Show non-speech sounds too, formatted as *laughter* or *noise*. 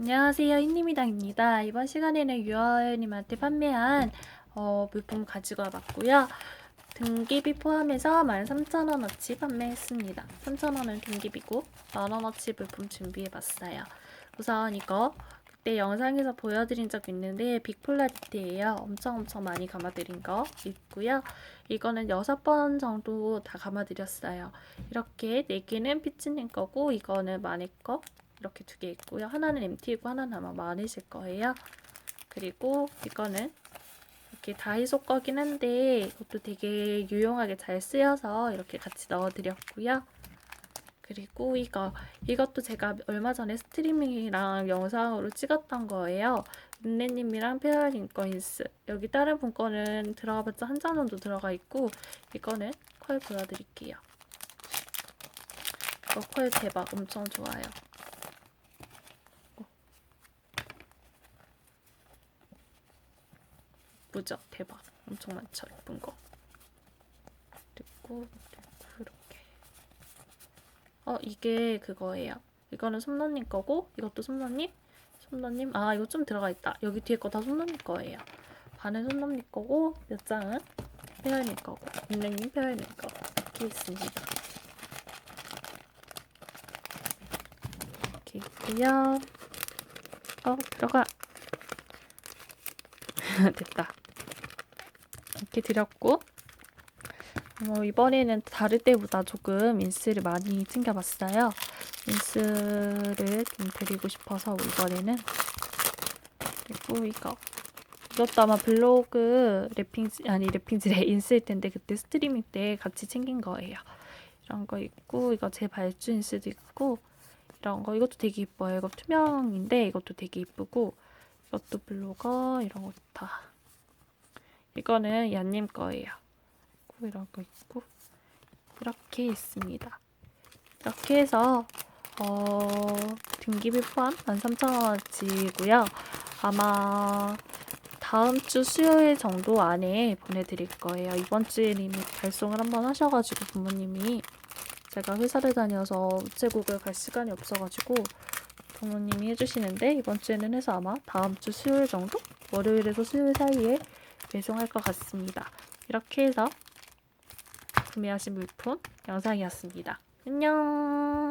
안녕하세요. 흰님이당입니다. 이번 시간에는 유아님한테 판매한 어, 물품 가지고 와봤고요. 등기비 포함해서 13,000원어치 판매했습니다. 3,000원은 등기비고 만원어치 물품 준비해봤어요. 우선 이거 그때 영상에서 보여드린 적 있는데 빅폴라리티예요. 엄청 엄청 많이 감아드린 거 있고요. 이거는 6번 정도 다 감아드렸어요. 이렇게 4개는 피치님 거고 이거는 마네 거 이렇게 두 개 있고요. 하나는 MT이고 하나는 아마 많으실 거예요. 그리고 이거는 이렇게 다이소 거긴 한데 이것도 되게 유용하게 잘 쓰여서 이렇게 같이 넣어드렸고요. 그리고 이거 이것도 제가 얼마 전에 스트리밍이랑 영상으로 찍었던 거예요. 은혜님이랑 페어링 거인스 여기 다른 분 거는 들어가봤자 한장 정도 들어가 있고 이거는 컬 보여드릴게요. 이거 컬 대박 엄청 좋아요. 예쁘죠? 대박. 엄청 많죠? 예쁜 거. 그리고 그리고 이렇게. 어, 이게 그거예요. 이거는 솜너님 거고 이것도 솜너님. 솜너님. 아, 이거 좀 들어가 있다. 여기 뒤에 거 다 솜너님 거예요. 반은 솜너님 거고 몇 장은 페어님 거고 은행님 페어님 거 이렇게 있습니다. 이렇게 있고요. 어, 들어가. *laughs* 됐다. 이렇게 드렸고 어, 이번에는 다를 때보다 조금 인스를 많이 챙겨봤어요. 인스를 좀 드리고 싶어서 이번에는 그리고 이거 이것도 아마 블로그 랩핑지 아니 랩핑지래 *laughs* 인스일 텐데 그때 스트리밍 때 같이 챙긴 거예요. 이런 거 있고 이거 제 발주 인스도 있고 이런 거 이것도 되게 이뻐요. 이거 투명인데 이것도 되게 이쁘고 이것도 블로거 이런 거 다. 이거는 얀님 거예요. 거 있고 이렇게 있습니다. 이렇게 해서 어, 등기비 포함 13,000원어치고요. 아마 다음 주 수요일 정도 안에 보내드릴 거예요. 이번 주에는 이미 발송을 한번 하셔가지고 부모님이 제가 회사를 다녀서 우체국을 갈 시간이 없어가지고 부모님이 해주시는데 이번 주에는 해서 아마 다음 주 수요일 정도? 월요일에서 수요일 사이에 배송할 것 같습니다. 이렇게 해서 구매하신 물품 영상이었습니다. 안녕!